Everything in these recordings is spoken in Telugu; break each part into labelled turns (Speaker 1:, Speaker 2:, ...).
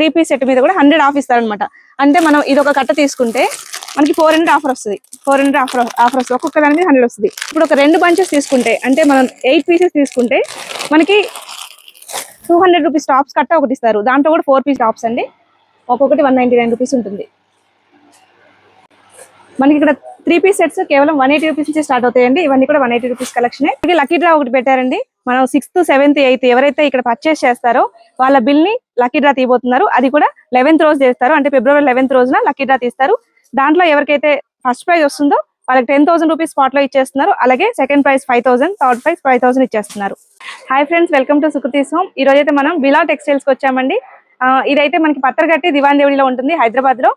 Speaker 1: త్రీ పీస్ సెట్ మీద కూడా హండ్రెడ్ ఆఫ్ ఇస్తారనమాట అంటే మనం ఇది ఒక కట్ట తీసుకుంటే మనకి ఫోర్ హండ్రెడ్ ఆఫర్ వస్తుంది. ఫోర్ హండ్రెడ్ ఆఫర్ ఆఫర్ వస్తుంది. ఒక్కొక్క దాని మీద హండ్రెడ్ వస్తుంది. ఇప్పుడు ఒక రెండు బంచెస్ తీసుకుంటే అంటే మనం ఎయిట్ పీసెస్ తీసుకుంటే మనకి టూ హండ్రెడ్ రూపీస్ టాప్స్ కట్ట ఒకటి ఇస్తారు. దాంట్లో కూడా ఫోర్ పీస్ టాప్స్ అండి. ఒక్కొక్కటి వన్ నైంటీ నైన్ రూపీస్ ఉంటుంది. మనకి ఇక్కడ త్రీ పీస్ సెట్స్ కేవలం వన్ ఎయిటీ రూపీస్ నుంచి స్టార్ట్ అవుతాయండి. ఇవన్నీ కూడా వన్ ఎయిటీ రూపీస్ కలెక్షన్. ఇది లక్కీ డ్రా ఒకటి పెట్టారండి. మనం సిక్స్త్ సెవెంత్ ఎయిత్ ఎవరైతే ఇక్కడ పర్చేస్ చేస్తారో వాళ్ళ బిల్ని లక్కీ డ్రా తీయబోతున్నారు. అది కూడా లెవెన్త్ రోజు చేస్తారు. అంటే ఫిబ్రవరి లెవెన్త్ రోజున లక్కీ డ్రా తీస్తారు. దాంట్లో ఎవరికైతే ఫస్ట్ ప్రైజ్ వస్తుందో వాళ్ళకి టెన్ థౌసండ్ రూపీస్ స్పాట్లో ఇచ్చేస్తున్నారు. అలాగే second prize five thousand third prize five thousand ఇచ్చేస్తున్నారు. Hi friends welcome to Sukriti's home ఈ రోజు అయితే మనం బిలా టెక్స్టైల్స్కి వచ్చామండి. ఇదైతే మనకి పత్తరగట్టి దివాన్ దేవుడిలో ఉంటుంది. హైదరాబాద్లో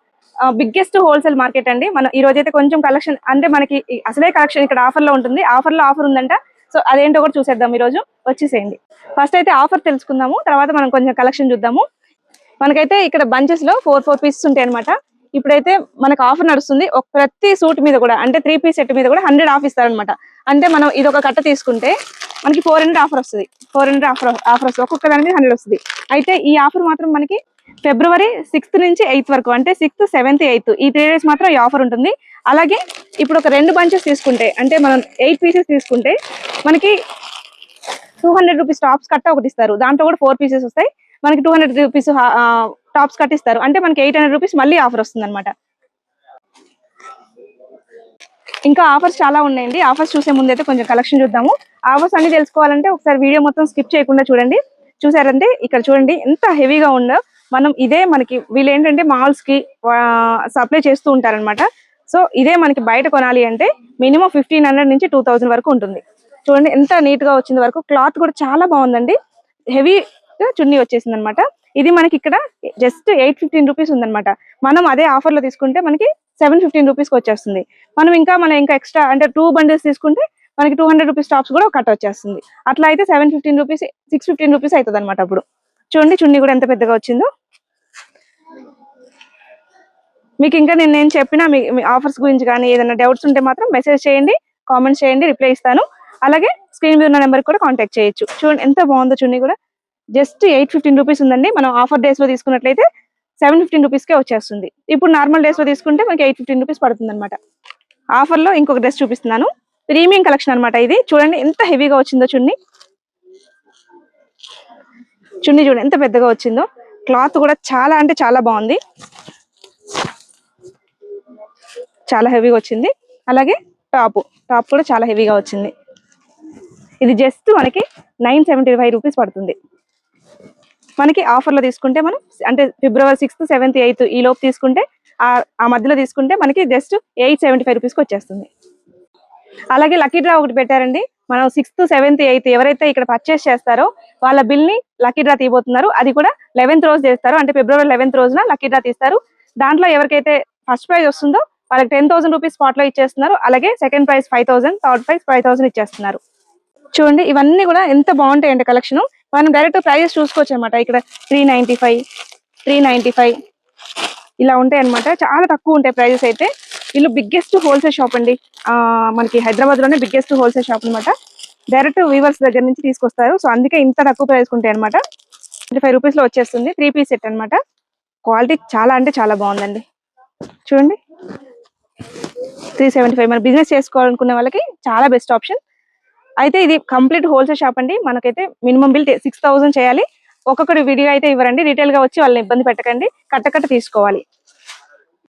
Speaker 1: బిగ్గెస్ట్ హోల్సేల్ మార్కెట్ అండి. మనం ఈ రోజైతే కొంచెం కలెక్షన్ అంటే మనకి అసలే కలెక్షన్ ఇక్కడ ఆఫర్లో ఉంటుంది. ఆఫర్లో ఆఫర్ ఉందంట సో అదేంటో కూడా చూసేద్దాం ఈ రోజు వచ్చేసేయండి. ఫస్ట్ అయితే ఆఫర్ తెలుసుకుందాము. తర్వాత మనం కొంచెం కలెక్షన్ చూద్దాము. మనకైతే ఇక్కడ బంచెస్లో ఫోర్ ఫోర్ పీసెస్ ఉంటాయి అనమాట ఇప్పుడైతే మనకు ఆఫర్ నడుస్తుంది. ఒక ప్రతి సూట్ మీద కూడా అంటే త్రీ పీస్ సెట్ మీద కూడా హండ్రెడ్ ఆఫ్ ఇస్తారనమాట అంటే మనం ఇది ఒక కట్ట తీసుకుంటే మనకి ఫోర్ హండ్రెడ్ ఆఫర్ వస్తుంది. ఫోర్ హండ్రెడ్ ఆఫర్ ఆఫర్ వస్తుంది ఒక్కొక్క దాని మీద హండ్రెడ్ వస్తుంది. అయితే ఈ ఆఫర్ మాత్రం మనకి ఫిబ్రవరి సిక్స్త్ నుంచి ఎయిత్ వరకు అంటే సిక్స్త్ సెవెంత్ ఎయిత్ ఈ త్రీ డేస్ మాత్రం ఈ ఆఫర్ ఉంటుంది. అలాగే ఇప్పుడు ఒక రెండు బంచెస్ తీసుకుంటే అంటే మనం ఎయిట్ పీసెస్ తీసుకుంటే మనకి టూ హండ్రెడ్ రూపీస్ టాప్స్ కట్ట ఒకటి ఇస్తారు. దాంట్లో కూడా ఫోర్ పీసెస్ వస్తాయి. మనకి two hundred rupees tops cut ఇస్తారు అంటే మనకి ఎయిట్ హండ్రెడ్ రూపీస్ మళ్ళీ ఆఫర్ వస్తుంది అనమాట ఇంకా ఆఫర్స్ చాలా ఉన్నాయండి. ఆఫర్స్ చూసే ముందు అయితే కొంచెం కలెక్షన్ చూద్దాము. ఆఫర్స్ అన్ని తెలుసుకోవాలంటే ఒకసారి వీడియో మొత్తం స్కిప్ చేయకుండా చూడండి. చూసారంటే ఇక్కడ చూడండి ఎంత హెవీగా ఉందో. మనం ఇదే మనకి వీళ్ళు ఏంటంటే మాల్స్కి సప్లై చేస్తూ ఉంటారన్నమాట. సో ఇదే మనకి బయట కొనాలి అంటే మినిమం ఫిఫ్టీన్ హండ్రెడ్ నుంచి టూ థౌసండ్ వరకు ఉంటుంది. చూడండి ఎంత నీట్గా వచ్చింది వరకు. క్లాత్ కూడా చాలా బాగుందండి. హెవీ చున్నీ వచ్చేసింది అనమాట ఇది మనకి ఇక్కడ జస్ట్ ఎయిట్ ఫిఫ్టీన్ రూపీస్ ఉందనమాట మనం అదే ఆఫర్లో తీసుకుంటే మనకి సెవెన్ ఫిఫ్టీన్ రూపీస్కి వచ్చేస్తుంది. మనం ఇంకా మనం ఇంకా ఎక్స్ట్రా అంటే టూ బండిల్స్ తీసుకుంటే మనకి టూ హండ్రెడ్ రూపీస్ టాప్స్ కూడా కట్ వచ్చేస్తుంది. అట్లా అయితే seven fifteen rupees six fifteen rupees అవుతుంది అనమాట అప్పుడు. చూడండి చున్నీ కూడా ఎంత పెద్దగా వచ్చిందో. మీకు ఇంకా నేను నేను చెప్పిన మీ ఆఫర్స్ గురించి కానీ ఏదైనా డౌట్స్ ఉంటే మాత్రం మెసేజ్ చేయండి కామెంట్స్ చేయండి రిప్లై ఇస్తాను. అలాగే స్క్రీన్ మీద ఉన్న నెంబర్ కూడా కాంటాక్ట్ చేయొచ్చు. చూడండి ఎంత బాగుందో చున్నీ కూడా. జస్ట్ ఎయిట్ ఫిఫ్టీన్ రూపీస్ ఉందండి. మనం ఆఫర్ డేస్లో తీసుకున్నట్లయితే సెవెన్ ఫిఫ్టీన్ రూపీస్కే వచ్చేస్తుంది. ఇప్పుడు నార్మల్ డేస్లో తీసుకుంటే మనకి ఎయిట్ ఫిఫ్టీన్ రూపీస్ పడుతుంది అనమాట ఆఫర్లో ఇంకొక డ్రెస్ చూపిస్తున్నాను. ప్రీమియం కలెక్షన్ అన్నమాట ఇది. చూడండి ఎంత హెవీగా వచ్చిందో చున్నీ. చున్నీ చూడండి ఎంత పెద్దగా వచ్చిందో. క్లాత్ కూడా చాలా అంటే చాలా బాగుంది. చాలా హెవీగా వచ్చింది. అలాగే టాప్ టాప్ కూడా చాలా హెవీగా వచ్చింది. ఇది జస్ట్ మనకి నైన్ సెవెంటీ ఫైవ్ రూపీస్ పడుతుంది. మనకి ఆఫర్లో తీసుకుంటే మనం అంటే ఫిబ్రవరి సిక్స్త్ సెవెంత్ ఎయిత్ ఈ లోపు తీసుకుంటే ఆ- మధ్యలో తీసుకుంటే మనకి జస్ట్ ఎయిట్ సెవెంటీ ఫైవ్ రూపీస్కి వచ్చేస్తుంది. అలాగే లక్కీ డ్రా ఒకటి పెట్టారండి. మనం సిక్స్త్ సెవెంత్ ఎయిత్ ఎవరైతే ఇక్కడ పర్చేస్ చేస్తారో వాళ్ళ బిల్ని లక్కీ డ్రా తీయబోతున్నారు. అది కూడా లెవెన్త్ రోజు చేస్తారు. అంటే ఫిబ్రవరి లెవెన్త్ రోజున లక్కీ డ్రా తీస్తారు. దాంట్లో ఎవరికైతే ఫస్ట్ ప్రైజ్ వస్తుందో వాళ్ళకి టెన్ థౌసండ్ రూపీస్ స్పాట్లో ఇచ్చేస్తున్నారు. అలాగే second prize five thousand third prize five thousand ఇచ్చేస్తున్నారు. చూడండి ఇవన్నీ కూడా ఎంత బాగుంటాయండి కలెక్షన్ మనం డైరెక్ట్ ప్రైజెస్ చూసుకోవచ్చు అనమాట ఇక్కడ three ninety five three ninety five ఇలా ఉంటాయి అనమాట చాలా తక్కువ ఉంటాయి ప్రైజెస్ అయితే. వీళ్ళు బిగ్గెస్ట్ హోల్సేల్ షాప్ అండి. మనకి హైదరాబాద్లోనే బిగ్గెస్ట్ హోల్సేల్ షాప్ అన్నమాట. డైరెక్ట్ వీవర్స్ దగ్గర నుంచి తీసుకొస్తారు. సో అందుకే ఇంత తక్కువ ప్రైస్ ఉంటాయి అనమాట ట్వంటీ ఫైవ్ రూపీస్లో వచ్చేస్తుంది. త్రీ పీస్ సెట్ అన్నమాట. క్వాలిటీ చాలా అంటే చాలా బాగుందండి. చూడండి. త్రీ సెవెంటీ ఫైవ్ మన బిజినెస్ చేసుకోవాలనుకునే వాళ్ళకి చాలా బెస్ట్ ఆప్షన్ అయితే ఇది కంప్లీట్ హోల్సేల్ షాప్ అండి. మనకైతే మినిమం బిల్ సిక్స్ థౌసండ్ చేయాలి. ఒక్కొక్కటి విడిగా అయితే ఇవ్వరండి. రీటైల్గా వచ్చి వాళ్ళని ఇబ్బంది పెట్టకండి. కట్టకట్ట తీసుకోవాలి.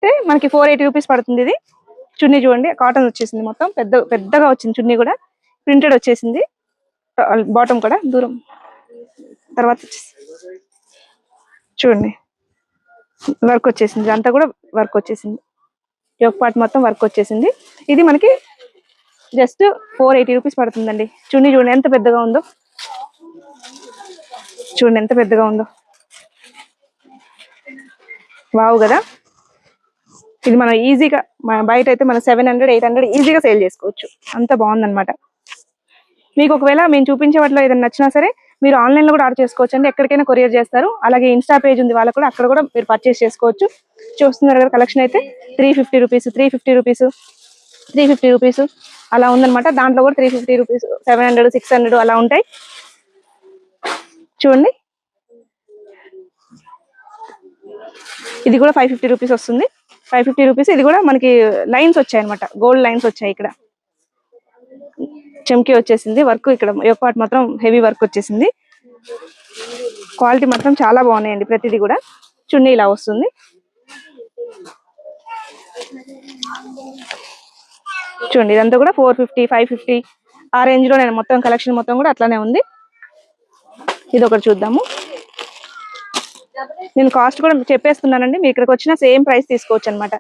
Speaker 1: అయితే మనకి ఫోర్ ఎయిటీ రూపీస్ పడుతుంది ఇది. చున్నీ చూడండి కాటన్ వచ్చేసింది మొత్తం. పెద్ద పెద్దగా వచ్చింది చున్నీ కూడా. ప్రింటెడ్ వచ్చేసింది. బాటమ్ కూడా దూరం. తర్వాత చూడండి. వర్క్ వచ్చేసింది. అంతా కూడా వర్క్ వచ్చేసింది. యోక్ పార్ట్ మొత్తం వర్క్ వచ్చేసింది. ఇది మనకి జస్ట్ ఫోర్ ఎయిటీ రూపీస్ పడుతుందండి. చున్నీ చూడండి ఎంత పెద్దగా ఉందో. చూడండి ఎంత పెద్దగా ఉందో. వావు కదా. ఇది మనం ఈజీగా మన బయట అయితే మనం సెవెన్ హండ్రెడ్ ఎయిట్ హండ్రెడ్ ఈజీగా సేల్ చేసుకోవచ్చు. అంత బాగుందన్నమాట. మీకు ఒకవేళ మేము చూపించే వాటిలో ఏదైనా నచ్చినా సరే మీరు ఆన్లైన్లో కూడా ఆర్డర్ చేసుకోవచ్చు అండి ఎక్కడికైనా కొరియర్ చేస్తారు. అలాగే ఇన్స్టా పేజ్ ఉంది వాళ్ళకు కూడా అక్కడ కూడా మీరు పర్చేస్ చేసుకోవచ్చు. చూస్తున్నారు కదా కలెక్షన్ అయితే three fifty rupees three fifty rupees three fifty rupees అలా ఉందన్నమాట. దాంట్లో కూడా three fifty rupees seven hundred six hundred అలా ఉంటాయి. చూడండి. ఇది కూడా ఫైవ్ ఫిఫ్టీ రూపీస్ వస్తుంది. ఫైవ్ ఫిఫ్టీ రూపీస్ ఇది కూడా మనకి లైన్స్ వచ్చాయి అనమాట గోల్డ్ లైన్స్ వచ్చాయి ఇక్కడ. చెమ్కి వచ్చేసింది. వర్క్ ఇక్కడ ఒక పార్ట్ మాత్రం హెవీ వర్క్ వచ్చేసింది. క్వాలిటీ మాత్రం చాలా బాగున్నాయండి ప్రతిదీ కూడా. చున్నీ ఇలా వస్తుంది. చూడండి ఇదంతా కూడా ఫోర్ ఫిఫ్టీ ఫైవ్ ఫిఫ్టీ ఆ రేంజ్లో నేను మొత్తం కలెక్షన్ మొత్తం కూడా అట్లానే ఉంది. ఇది ఒకటి చూద్దాము. నేను కాస్ట్ కూడా చెప్పేస్తున్నానండి. మీరు ఇక్కడికి వచ్చిన సేమ్ ప్రైస్ తీసుకోవచ్చు అనమాట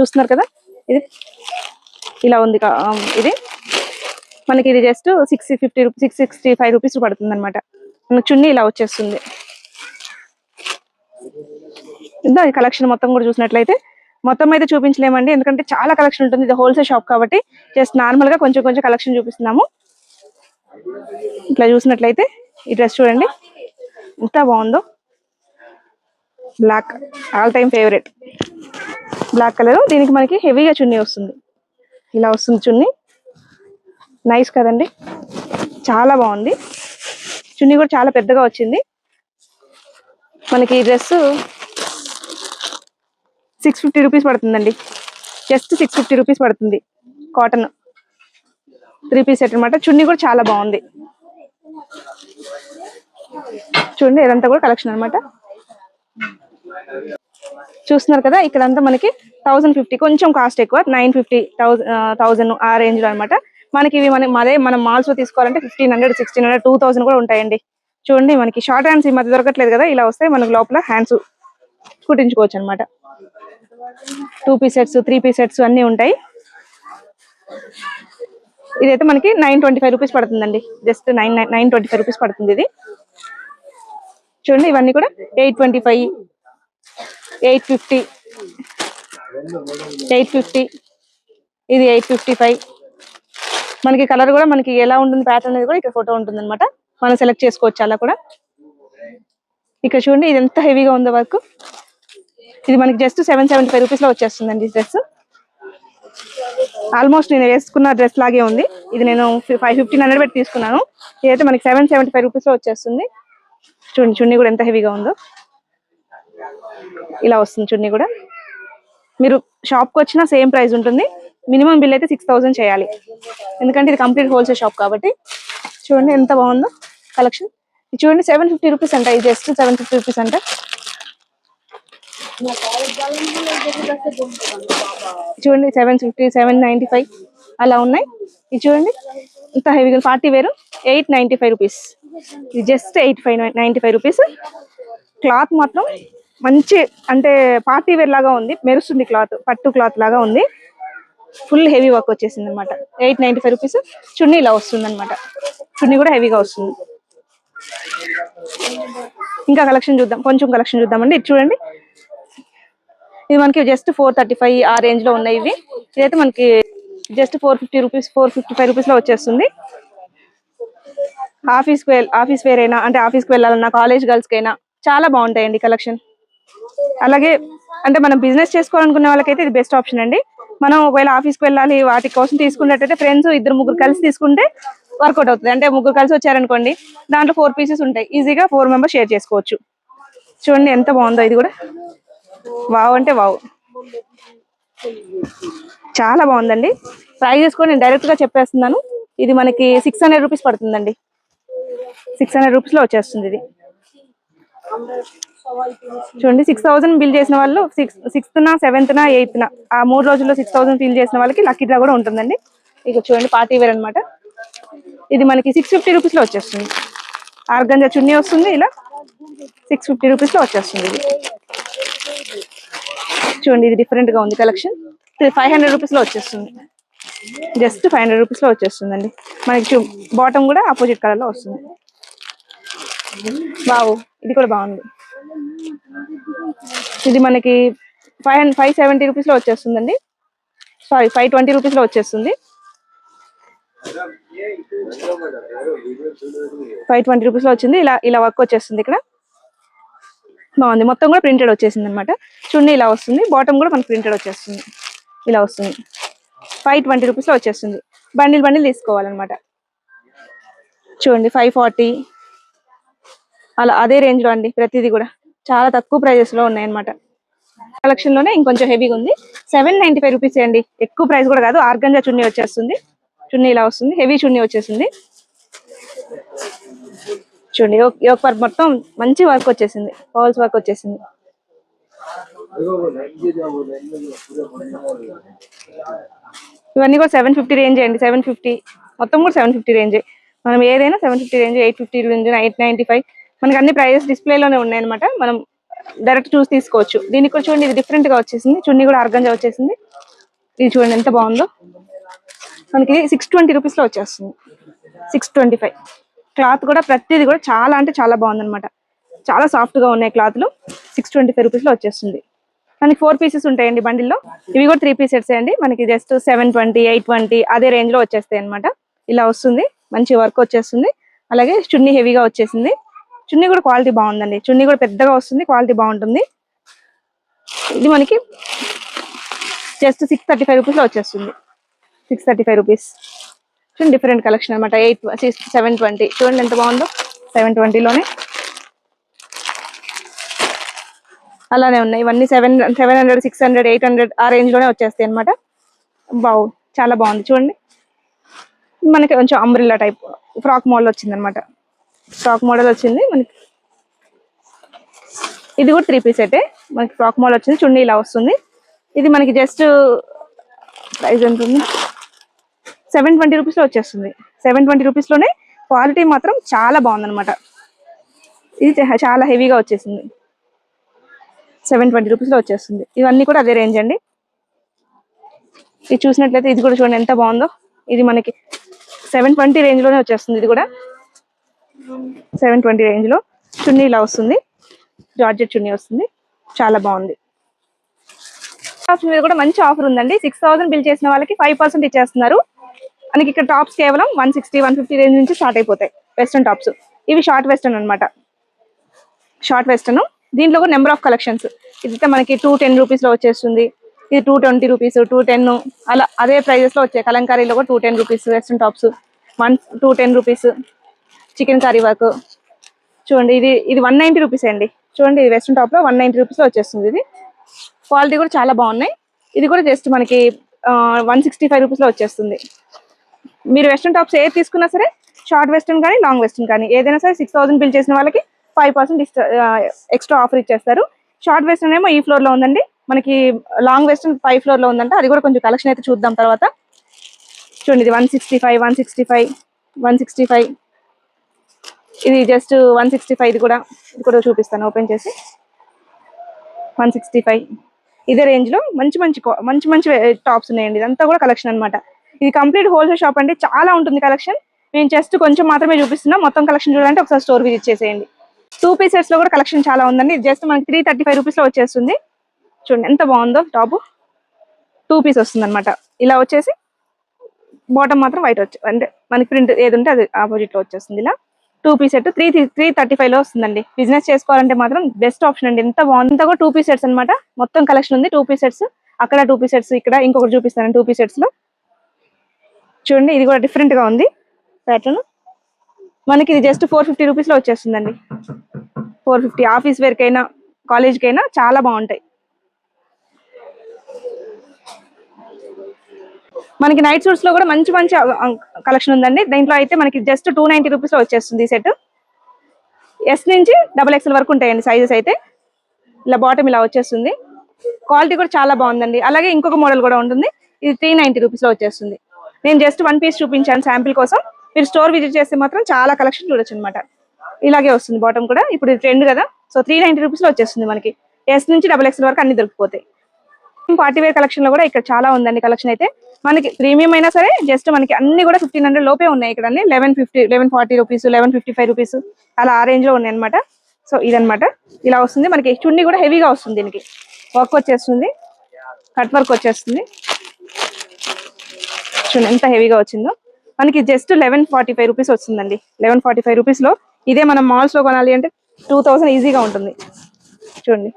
Speaker 1: చూస్తున్నారు కదా? ఇది ఇలా ఉంది కా- ఇది. మనకి ఇది just six fifty rupee six sixty five rupees పడుతుంది అనమాట మనకు చున్నీ ఇలా వచ్చేస్తుంది. ఇందా ఈ కలెక్షన్ మొత్తం కూడా చూసినట్లయితే. మొత్తం అయితే చూపించలేమండి. ఎందుకంటే చాలా కలెక్షన్ ఉంటుంది. ఇది హోల్సేల్ షాప్ కాబట్టి జస్ట్ నార్మల్గా కొంచెం కొంచెం కలెక్షన్ చూపిస్తున్నాము. ఇట్లా చూసినట్లయితే ఈ డ్రెస్ చూడండి. ఎంత బాగుందో. Black all time favourite black colour దీనికి మనకి హెవీగా చున్నీ వస్తుంది. ఇలా వస్తుంది చున్నీ. నైస్ కదండి. చాలా బాగుంది. చున్నీ కూడా చాలా పెద్దగా వచ్చింది. మనకి ఈ డ్రెస్ సిక్స్ ఫిఫ్టీ రూపీస్ పడుతుందండి. జస్ట్ సిక్స్ ఫిఫ్టీ రూపీస్ పడుతుంది. కాటన్ త్రీ పీస్ సెట్ అనమాట చున్నీ కూడా చాలా బాగుంది. చూడండి ఇదంతా కూడా కలెక్షన్ అనమాట చూస్తున్నారు కదా ఇక్కడ అంతా మనకి థౌసండ్ ఫిఫ్టీ కొంచెం కాస్ట్ ఎక్కువ నైన్ ఫిఫ్టీ థౌసండ్ ఆ రేంజ్లో అనమాట మనకి ఇవి మన అదే మనం మాల్స్లో తీసుకోవాలంటే fifteen hundred sixteen hundred two thousand కూడా ఉంటాయండి. చూడండి మనకి షార్ట్ హ్యాండ్స్ ఈ మధ్య దొరకట్లేదు కదా ఇలా వస్తే మనకి లోపల హ్యాండ్స్ కుట్టించుకోవచ్చు అనమాట two piece sets three piece sets అన్ని ఉంటాయి. ఇదైతే మనకి నైన్ ట్వంటీ ఫైవ్ రూపీస్ పడుతుందండి. Just nine nine twenty five rupees పడుతుంది ఇది. చూడండి ఇవన్నీ కూడా eight twenty five eight fifty. Eight fifty. ఇది ఎయిట్ ఫిఫ్టీ ఫైవ్. మనకి కలర్ కూడా మనకి ఎలా ఉంటుంది ప్యాటర్న్ అనేది కూడా ఇక్కడ ఫోటో ఉంటుంది అనమాట మనం సెలెక్ట్ చేసుకోవచ్చు అలా కూడా. ఇక్కడ చూడండి ఇది ఎంత హెవీగా ఉందో వర్క్. ఇది మనకి జస్ట్ సెవెన్ సెవెంటీ ఫైవ్ రూపీస్లో వచ్చేస్తుందండి ఈ డ్రెస్. ఆల్మోస్ట్ నేను వేసుకున్న డ్రెస్ లాగే ఉంది. ఇది నేను ఫైవ్ ఫిఫ్టీన్ హండ్రెడ్ పెట్టి తీసుకున్నాను. ఇదైతే మనకి సెవెన్ సెవెంటీ ఫైవ్ రూపీస్లో వచ్చేస్తుంది. చూడండి చున్నీ కూడా ఎంత హెవీగా ఉందో. ఇలా వస్తుంది చున్నీ కూడా. మీరు షాప్కి వచ్చినా సేమ్ ప్రైస్ ఉంటుంది. మినిమం బిల్ అయితే సిక్స్ థౌసండ్ చేయాలి. ఎందుకంటే ఇది కంప్లీట్ హోల్సేల్ షాప్ కాబట్టి. చూడండి ఎంత బాగుందో కలెక్షన్ ఇది చూడండి సెవెన్ ఫిఫ్టీ రూపీస్ అంట. ఇది జస్ట్ సెవెన్ ఫిఫ్టీ రూపీస్ అంట. చూడండి seven fifty seven ninety five అలా ఉన్నాయి. ఇది చూడండి ఇంత హెవీగా పార్టీ వేరు. ఎయిట్ నైంటీ ఫైవ్ రూపీస్ ఇది just eight five ninety five rupees cloth మాత్రం మంచి అంటే పార్టీ వేర్ లాగా ఉంది. మెరుస్తుంది క్లాత్ పట్టు క్లాత్ లాగా ఉంది. ఫుల్ హెవీ వర్క్ వచ్చేసింది అనమాట ఎయిట్ నైన్టీ ఫైవ్ రూపీస్. చున్నీ ఇలా వస్తుంది అనమాట చున్నీ కూడా హెవీగా వస్తుంది. ఇంకా కలెక్షన్ చూద్దాం. కొంచెం కలెక్షన్ చూద్దామండి. ఇది చూడండి. ఇది మనకి జస్ట్ ఫోర్ థర్టీ ఫైవ్ ఆ రేంజ్లో ఉన్నాయి ఇవి. ఇదైతే మనకి just four fifty rupees four fifty five రూపీస్లో వచ్చేస్తుంది. ఆఫీస్కి వెళ్ ఆఫీస్ వేర్ అయినా అంటే ఆఫీస్కి వెళ్ళాలన్నా కాలేజ్ గర్ల్స్కి అయినా చాలా బాగుంటాయండి కలెక్షన్. అలాగే అంటే మనం బిజినెస్ చేసుకోవాలనుకునే వాళ్ళకైతే ఇది బెస్ట్ ఆప్షన్ అండి. మనం ఒకవేళ ఆఫీస్కి వెళ్ళాలి వాటి కోసం తీసుకున్నట్టయితే ఫ్రెండ్స్ ఇద్దరు ముగ్గురు కలిసి తీసుకుంటే వర్కౌట్ అవుతుంది. అంటే ముగ్గురు కలిసి వచ్చారనుకోండి దాంట్లో ఫోర్ పీసెస్ ఉంటాయి. ఈజీగా ఫోర్ మెంబర్స్ షేర్ చేసుకోవచ్చు. చూడండి ఎంత బాగుందో ఇది కూడా. వావ్ అంటే వావ్ చాలా బాగుందండి. ప్రైజెస్ కూడా నేను డైరెక్ట్గా చెప్పేస్తున్నాను. ఇది మనకి సిక్స్ హండ్రెడ్ రూపీస్ పడుతుందండి. సిక్స్ హండ్రెడ్ రూపీస్లో వచ్చేస్తుంది ఇది. చూడండి సిక్స్ థౌసండ్ బిల్ చేసిన వాళ్ళు సిక్స్ సిక్స్త్ నా సెవెంత్ నా ఎయిత్ నా. ఆ మూడు రోజుల్లో సిక్స్ థౌసండ్ బిల్ చేసిన వాళ్ళకి లక్కీ డ్రా కూడా ఉంటుందండి. ఇక చూడండి పార్టీ వేర్ అనమాట ఇది మనకి సిక్స్ ఫిఫ్టీ రూపీస్లో వచ్చేస్తుంది. ఆర్గంజా చున్నీ వస్తుంది ఇలా. సిక్స్ ఫిఫ్టీ రూపీస్లో వచ్చేస్తుంది ఇది. చూడండి ఇది డిఫరెంట్గా ఉంది కలెక్షన్ ఇది ఫైవ్ హండ్రెడ్ రూపీస్లో వచ్చేస్తుంది. జస్ట్ ఫైవ్ హండ్రెడ్ రూపీస్లో వచ్చేస్తుందండి. మనకి బాటమ్ కూడా ఆపోజిట్ కలర్లో వస్తుంది. బావు ఇది కూడా బాగుంది. ఇది మనకి ఫైవ్ ఫైవ్ సెవెంటీ రూపీస్లో వచ్చేస్తుందండి. సారీ ఫైవ్ ట్వంటీ రూపీస్లో వచ్చేస్తుంది. ఫైవ్ ట్వంటీ రూపీస్లో వచ్చింది. ఇలా ఇలా వర్క్ వచ్చేస్తుంది ఇక్కడ. బాగుంది. మొత్తం కూడా ప్రింటెడ్ వచ్చేసింది అనమాట చున్నీ ఇలా వస్తుంది. బాటమ్ కూడా మనకి ప్రింటెడ్ వచ్చేస్తుంది. ఇలా వస్తుంది. ఫైవ్ ట్వంటీ రూపీస్లో వచ్చేస్తుంది. బండిల్ బండిల్ తీసుకోవాలన్నమాట. చూడండి ఫైవ్ ఫార్టీ. అలా అదే రేంజ్లో అండి ప్రతిదీ కూడా. చాలా తక్కువ ప్రైజెస్లో ఉన్నాయన్నమాట. కలెక్షన్లోనే ఇంకొంచెం హెవీగా ఉంది. సెవెన్ నైన్టీ ఫైవ్ రూపీస్ అండి. ఎక్కువ ప్రైస్ కూడా కాదు. ఆర్గంజా చున్నీ వచ్చేస్తుంది. చున్నీ ఇలా వస్తుంది. హెవీ చున్నీ వచ్చేసింది. చూడండి యోక్- వర్క్ మొత్తం మంచి వర్క్ వచ్చేసింది. పౌల్స్ వర్క్ వచ్చేసింది. ఇవన్నీ కూడా సెవెన్ ఫిఫ్టీ రేంజ్ అండి. సెవెన్ ఫిఫ్టీ మొత్తం కూడా సెవెన్ ఫిఫ్టీ రేంజ్ మనం ఏదైనా seven fifty range eight fifty range eight ninety five మనకి అన్ని ప్రైజెస్ డిస్ప్లేలోనే ఉన్నాయి అనమాట మనం డైరెక్ట్ చూసి తీసుకోవచ్చు. దీనికి కూడా చూడండి ఇది డిఫరెంట్గా వచ్చేసింది. చున్నీ కూడా అర్గంజా వచ్చేసింది. ఇది చూడండి ఎంత బాగుందో. మనకి సిక్స్ ట్వంటీ రూపీస్లో వచ్చేస్తుంది. సిక్స్ ట్వంటీ ఫైవ్ క్లాత్ కూడా ప్రతిది కూడా చాలా అంటే చాలా బాగుందన్నమాట. చాలా సాఫ్ట్గా ఉన్నాయి క్లాత్లు. సిక్స్ ట్వంటీ ఫైవ్ రూపీస్లో వచ్చేస్తుంది. మనకి ఫోర్ పీసెస్ ఉంటాయండి బండిల్లో. ఇవి కూడా త్రీ పీసెస్ అండి. మనకి just seven twenty eight twenty అదే రేంజ్లో వచ్చేస్తాయి అనమాట ఇలా వస్తుంది. మంచి వర్క్ వచ్చేస్తుంది. అలాగే చున్నీ హెవీగా వచ్చేసింది. చున్నీ కూడా క్వాలిటీ బాగుందండి. చున్నీ కూడా పెద్దగా వస్తుంది క్వాలిటీ బాగుంటుంది. ఇది మనకి జస్ట్ సిక్స్ థర్టీ ఫైవ్ రూపీస్లో వచ్చేస్తుంది. సిక్స్ థర్టీ ఫైవ్ రూపీస్ చూడండి డిఫరెంట్ కలెక్షన్ అనమాట ఎయిట్ సిక్స్ సెవెన్ ట్వంటీ చూడండి ఎంత బాగుందో. సెవెన్ ట్వంటీలోనే అలానే ఉన్నాయి. ఇవన్నీ seven seven hundred six hundred eight hundred ఆ రేంజ్లోనే వచ్చేస్తాయి అనమాట బావు చాలా బాగుంది. చూడండి. మనకి కొంచెం అంబ్రిల్లా టైప్ ఫ్రాక్ మోల్ వచ్చింది అనమాట ఫ్రాక్ మోడల్ వచ్చింది. మనకి ఇది కూడా త్రీ పీస్ అయితే. మనకి ఫ్రాక్ మోడల్ వచ్చింది. చున్నీ ఇలా వస్తుంది. ఇది మనకి జస్ట్ ప్రైస్ ఎంత ఉంది? సెవెన్ ట్వంటీ రూపీస్లో వచ్చేస్తుంది. సెవెన్ ట్వంటీ రూపీస్లోనే క్వాలిటీ మాత్రం చాలా బాగుందనమాట ఇది చాలా హెవీగా వచ్చేసింది. సెవెన్ ట్వంటీ రూపీస్లో వచ్చేస్తుంది. ఇవన్నీ కూడా అదే రేంజ్ అండి. ఇది చూసినట్లయితే ఇది కూడా చూడండి ఎంత బాగుందో. ఇది మనకి సెవెన్ ట్వంటీ రేంజ్లోనే వచ్చేస్తుంది ఇది కూడా. సెవెన్ ట్వంటీ రేంజ్లో చున్నీ ఇలా వస్తుంది. జార్జెట్ చున్నీ వస్తుంది. చాలా బాగుంది. టాప్స్ మీద కూడా మంచి ఆఫర్ ఉందండి. సిక్స్ థౌసండ్ బిల్ చేసిన వాళ్ళకి ఫైవ్ పర్సెంట్ ఇచ్చేస్తున్నారు. మనకి ఇక్కడ టాప్స్ కేవలం one sixty one fifty range నుంచి స్టార్ట్ అయిపోతాయి. Western tops. ఇవి షార్ట్ వెస్ట్రన్ అన్నమాట. Short western. దీంట్లో కూడా నెంబర్ ఆఫ్ కలెక్షన్స్. ఇదైతే మనకి టూ టెన్ రూపీస్లో వచ్చేస్తుంది. ఇది two twenty rupees two ten అలా అదే ప్రైజెస్లో వచ్చాయి. కలంకారీలో కూడా two ten rupees western tops. One two ten rupees. Chikankari work. చూడండి ఇది ఇది వన్ నైంటీ రూపీస్ అండి. చూడండి ఇది వెస్ట్రన్ టాప్లో వన్ నైంటీ రూపీస్లో వచ్చేస్తుంది ఇది. క్వాలిటీ కూడా చాలా బాగున్నాయి. ఇది కూడా జస్ట్ మనకి వన్ సిక్స్టీ ఫైవ్ రూపీస్లో వచ్చేస్తుంది. మీరు వెస్ట్రన్ టాప్స్ ఏది తీసుకున్నా సరే షార్ట్ వెస్ట్రన్ కానీ లాంగ్ వెస్ట్రన్ కానీ ఏదైనా సరే సిక్స్ థౌసండ్ బిల్ చేసిన వాళ్ళకి ఫైవ్ పర్సెంట్ ఎక్స్ట్రా ఆఫర్ ఇచ్చేస్తారు. షార్ట్ వెస్ట్రన్ ఏమో ఈ ఫ్లోర్లో ఉందండి. మనకి లాంగ్ వెస్ట్రన్ ఫైవ్ ఫ్లోర్లో ఉందంట. అది కూడా కొంచెం కలెక్షన్ అయితే చూద్దాం తర్వాత. చూడండి ఇది one sixty five one sixty five one sixty five ఇది జస్ట్ వన్ సిక్స్టీ ఫైవ్ ఇది కూడా ఇది కూడా చూపిస్తాను. ఓపెన్ చేసి. వన్ సిక్స్టీ ఫైవ్ ఇదే రేంజ్లో మంచి మంచి మంచి మంచి eh, టాప్స్ ఉన్నాయండి. ఇదంతా కూడా కలెక్షన్ అన్నమాట. ఇది కంప్లీట్ హోల్సేల్ షాప్ అండి. చాలా ఉంటుంది కలెక్షన్ మేము జస్ట్ కొంచెం మాత్రమే చూపిస్తున్నాం. మొత్తం కలెక్షన్ చూడాలంటే ఒకసారి స్టోర్ విజిట్ చేసేయండి. టూ పీసెస్లో కూడా కలెక్షన్ చాలా ఉందండి. జస్ట్ మనకి త్రీ థర్టీ ఫైవ్ రూపీస్లో వచ్చేస్తుంది. చూడండి ఎంత బాగుందో టాప్ టూ పీస్ వస్తుంది అనమాట ఇలా వచ్చేసి బాటమ్ మాత్రం వైట్ వచ్చి అంటే మనకి ప్రింట్ ఏది ఉంటే అది ఆపోజిట్లో వచ్చేస్తుంది ఇలా. Two piece set three three thirty ఫైవ్లో వస్తుందండి. బిజినెస్ చేసుకోవాలంటే మాత్రం బెస్ట్ ఆప్షన్ అండి. ఎంత బాగుంది? ఇంత కూడా టూ పీస్ సెట్స్ అనమాట మొత్తం కలెక్షన్ ఉంది. టూ పీస్ సెట్స్ అక్కడ టూ పీస్ సెట్స్ ఇక్కడ ఇంకొకటి చూపిస్తాను టూ పీస్ సెట్స్లో. చూడండి ఇది కూడా డిఫరెంట్గా ఉంది ప్యాటర్న్ మనకి ఇది జస్ట్ ఫోర్ ఫిఫ్టీ రూపీస్లో వచ్చేస్తుందండి. ఫోర్ ఫిఫ్టీ ఆఫీస్ వేర్కైనా కాలేజ్కైనా కాలేజ్ చాలా బాగుంటాయి. మనకి నైట్ సూట్స్లో కూడా మంచి మంచి కలెక్షన్ ఉందండి. దీంట్లో అయితే మనకి జస్ట్ టూ నైన్టీ రూపీస్లో వచ్చేస్తుంది ఈ సెట్ ఎస్ నుంచి డబల్ ఎక్స్ఎల్ వరకు ఉంటాయండి సైజెస్ అయితే. ఇలా బాటమ్ ఇలా వచ్చేస్తుంది. క్వాలిటీ కూడా చాలా బాగుందండి. అలాగే ఇంకొక మోడల్ కూడా ఉంటుంది. ఇది త్రీ నైన్టీ రూపీస్లో వచ్చేస్తుంది. నేను జస్ట్ వన్ పీస్ చూపించాను శాంపిల్ కోసం. మీరు స్టోర్ విజిట్ చేస్తే మాత్రం చాలా కలెక్షన్ చూడొచ్చు అనమాట ఇలాగే వస్తుంది బాటమ్ కూడా. ఇప్పుడు ఇది ట్రెండ్ కదా. సో త్రీ నైన్టీ రూపీస్లో వచ్చేస్తుంది మనకి. ఎస్ నుంచి డబల్ ఎక్స్ఎల్ వరకు అన్ని దొరికిపోతాయి. పార్టీ వేర్ కలెక్షన్లో కూడా ఇక్కడ చాలా ఉందండి కలెక్షన్ అయితే. మనకి ప్రీమియం అయినా సరే జస్ట్ మనకి అన్ని కూడా ఫిఫ్టీన్ హండ్రెడ్ లోపే ఉన్నాయి ఇక్కడ అన్ని eleven fifty eleven forty rupees eleven fifty five rupees అలా ఆ రేంజ్లో ఉన్నాయి అనమాట సో ఇదనమాట ఇలా వస్తుంది. మనకి చున్నీ కూడా హెవీగా వస్తుంది దీనికి. వర్క్ వచ్చేస్తుంది. కట్ వర్క్ వచ్చేస్తుంది. చూడండి ఎంత హెవీగా వచ్చిందో. మనకి just eleven forty five rupees వస్తుందండి. లెవెన్ ఫార్టీ ఫైవ్ రూపీస్లో ఇదే మనం మాల్స్లో కొనాలి అంటే టూ థౌసండ్ ఈజీగా ఉంటుంది. చూడండి.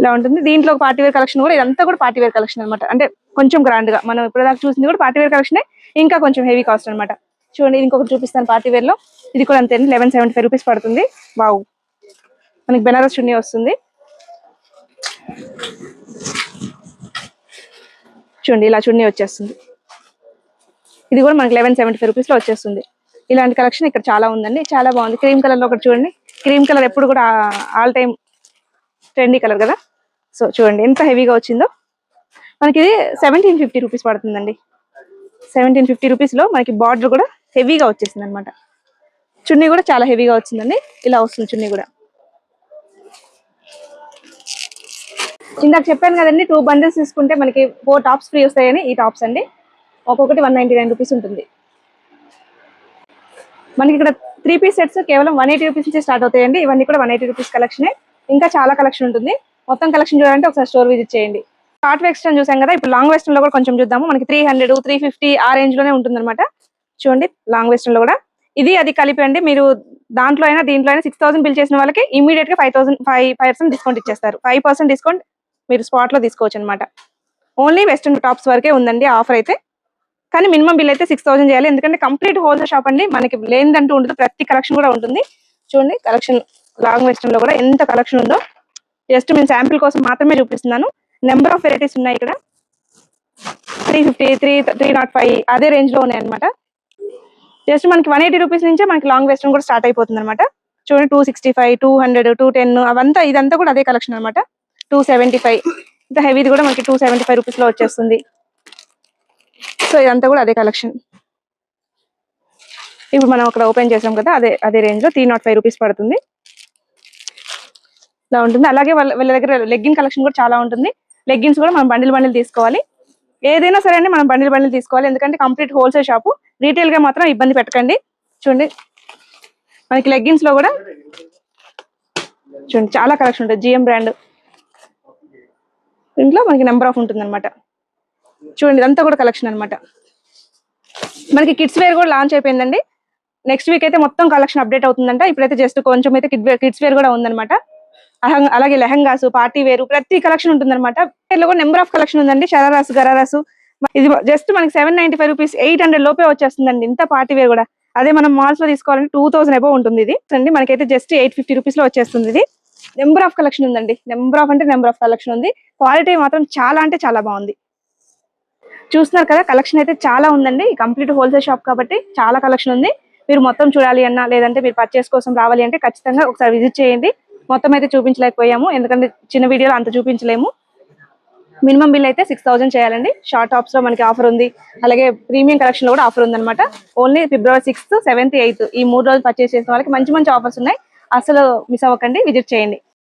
Speaker 1: ఇలా ఉంటుంది. దీంట్లో పార్టీ వేర్ కలెక్షన్ కూడా ఇదంతా కూడా పార్టీ వేర్ కలెక్షన్ అనమాట అంటే కొంచెం గ్రాండ్గా. మనం ఇప్పటిదాకా చూసింది కూడా పార్టీ వేర్ కలెక్షనే ఇంకా కొంచెం హెవీ కాస్ట్ అనమాట చూడండి ఇంకొకటి చూపిస్తాను పార్టీ వేర్లో ఇది కూడా అంతే లెవెన్ సెవెంటీ ఫైవ్ రూపీస్ పడుతుంది. బావు మనకి బెనారస్ చున్నీ వస్తుంది. చూడండి ఇలా చున్నీ వచ్చేస్తుంది. ఇది కూడా మనకి లెవెన్ సెవెంటీ ఫైవ్ రూపీస్లో వచ్చేస్తుంది. ఇలాంటి కలెక్షన్ ఇక్కడ చాలా ఉందండి. చాలా బాగుంది. క్రీమ్ కలర్లో ఒకటి చూడండి. క్రీమ్ కలర్ ఎప్పుడు కూడా ఆల్ టైమ్ ట్రెండీ కలర్ కదా? సో చూడండి ఎంత హెవీగా వచ్చిందో. మనకి ఇది సెవెంటీన్ ఫిఫ్టీ రూపీస్ పడుతుందండి. సెవెంటీన్ ఫిఫ్టీ రూపీస్లో మనకి బార్డర్ కూడా హెవీగా వచ్చేసింది అనమాట చున్నీ కూడా చాలా హెవీగా వచ్చిందండి. ఇలా వస్తుంది చున్నీ కూడా. ఇందాక చెప్పాను కదండి టూ బండిల్స్ తీసుకుంటే మనకి ఫోర్ టాప్స్ ఫ్రీ వస్తాయని ఈ టాప్స్ అండి. ఒక్కొక్కటి వన్ నైంటీ నైన్ రూపీస్ ఉంటుంది. మనకి ఇక్కడ త్రీ పీస్ సెట్స్ కేవలం వన్ ఎయిటీ రూపీస్ నుంచి స్టార్ట్ అవుతాయండి. ఇవన్నీ కూడా వన్ ఎయిటీ రూపీస్ కలెక్షనే ఇంకా చాలా కలెక్షన్ ఉంటుంది. మొత్తం కలెక్షన్ చూడాలంటే ఒకసారి స్టోర్ విజిట్ చేయండి. షార్ట్ వెస్ట్రన్ చూసాం కదా ఇప్పుడు లాంగ్ వెస్ట్రన్లో కూడా కొంచెం చూద్దాము. మనకి త్రీ హండ్రెడ్ త్రీ ఫిఫ్టీ ఆ రేంజ్లోనే ఉంటుంది అనమాట చూడండి లాంగ్ వెస్ట్రన్లో కూడా. ఇది అది కలిపి అండి మీరు దాంట్లో అయినా దీంట్లో అయినా సిక్స్ థౌసండ్ బిల్ చేసిన వాళ్ళకి ఇమీడియట్గా five thousand five percent discount ఇచ్చేస్తారు. ఫైవ్ పర్సెంట్ డిస్కౌంట్ మీరు స్పాట్లో తీసుకోవచ్చు అనమాట ఓన్లీ వెస్ట్రన్ టాప్స్ వరకే ఉందండి ఆఫర్ అయితే. కానీ మినిమం బిల్ అయితే సిక్స్ థౌసండ్ చేయాలి. ఎందుకంటే కంప్లీట్ హోల్సేల్ షాప్ అండి. మనకి లేనిదంటూ ఉండదు. ప్రతి కలెక్షన్ కూడా ఉంటుంది. చూడండి కలెక్షన్ లాంగ్ వెస్ట్రన్లో కూడా ఎంత కలెక్షన్ ఉందో. జస్ట్ నేను శాంపిల్ కోసం మాత్రమే చూపిస్తున్నాను. నెంబర్ ఆఫ్ వెరైటీస్ ఉన్నాయి ఇక్కడ. Three fifty three three nought five అదే రేంజ్లో ఉన్నాయి అనమాట జస్ట్ మనకి వన్ ఎయిటీ రూపీస్ నుంచే మనకి లాంగ్ వెస్ట్రన్ కూడా స్టార్ట్ అయిపోతుంది అనమాట చూడండి two sixty five two hundred two ten అవంతా ఇదంతా కూడా అదే కలెక్షన్ అనమాట టూ సెవెంటీ ఫైవ్ ఇంత హెవీది కూడా మనకి టూ సెవెంటీ ఫైవ్ రూపీస్లో వచ్చేస్తుంది. సో ఇదంతా కూడా అదే కలెక్షన్. ఇప్పుడు మనం అక్కడ ఓపెన్ చేసాం కదా అదే అదే రేంజ్లో త్రీ నాట్ ఫైవ్ రూపీస్ పడుతుంది. ఇలా ఉంటుంది. అలాగే వాళ్ళ వీళ్ళ దగ్గర లెగ్గిన్ కలెక్షన్ కూడా చాలా ఉంటుంది. లెగ్గిన్స్ కూడా మనం బండిల్ బండిల్ తీసుకోవాలి. ఏదైనా సరే అండి మనం బండిల్ బండిల్ తీసుకోవాలి. ఎందుకంటే కంప్లీట్ హోల్సేల్ షాపు రీటైల్గా మాత్రం ఇబ్బంది పెట్టకండి. చూడండి. మనకి లెగ్గిన్స్లో కూడా చూడండి చాలా కలెక్షన్ ఉంటుంది జిఎం బ్రాండ్ ఇంట్లో మనకి నెంబర్ ఆఫ్ ఉంటుంది అనమాట చూడండి ఇదంతా కూడా కలెక్షన్ అన్నమాట. మనకి కిడ్స్ వేర్ కూడా లాంచ్ అయిపోయిందండి. నెక్స్ట్ వీక్ అయితే మొత్తం కలెక్షన్ అప్డేట్ అవుతుందంట. ఇప్పుడైతే జస్ట్ కొంచెం అయితే కిడ్ కిడ్స్ వేర్ కూడా ఉందన్నమాట. అలాగే లెహంగాస్ పార్టీ వేరు ప్రతి కలెక్షన్ ఉంటుందన్నమాట. లో కూడా నెంబర్ ఆఫ్ కలెక్షన్ ఉందండి. షరారాస్ గరారాసు. ఇది జస్ట్ మనకి seven ninety five rupees eight hundred లోపే వచ్చేస్తుందండి. ఇంత పార్టీ వేర్ కూడా. అదే మనం మాల్స్లో తీసుకోవాలంటే టూ థౌసండ్ అబౌ ఉంటుంది ఇది. అండి మనకైతే జస్ట్ ఎయిట్ ఫిఫ్టీ రూపీస్లో వచ్చేస్తుంది ఇది. నెంబర్ ఆఫ్ కలెక్షన్ ఉందండి. నెంబర్ ఆఫ్ అంటే నెంబర్ ఆఫ్ కలెక్షన్ ఉంది. క్వాలిటీ మాత్రం చాలా అంటే చాలా బాగుంది. చూస్తున్నారు కదా కలెక్షన్ అయితే చాలా ఉందండి. కంప్లీట్ హోల్సేల్ షాప్ కాబట్టి చాలా కలెక్షన్ ఉంది. మీరు మొత్తం చూడాలి అన్నా లేదంటే మీరు పర్చేస్ కోసం రావాలి అంటే ఖచ్చితంగా ఒకసారి విజిట్ చేయండి. మొత్తం అయితే చూపించలేకపోయాము. ఎందుకంటే చిన్న వీడియోలో అంత చూపించలేము. మినిమం బిల్ అయితే సిక్స్ థౌసండ్ చేయాలండి. షార్ట్ టాప్స్లో మనకి ఆఫర్ ఉంది. అలాగే ప్రీమియం కలెక్షన్లో కూడా ఆఫర్ ఉంది only February sixth seventh eighth ఈ మూడు రోజులు పర్చేస్ చేసిన వాళ్ళకి మంచి మంచి ఆఫర్స్ ఉన్నాయి. అసలు మిస్ అవ్వకండి. విజిట్ చేయండి.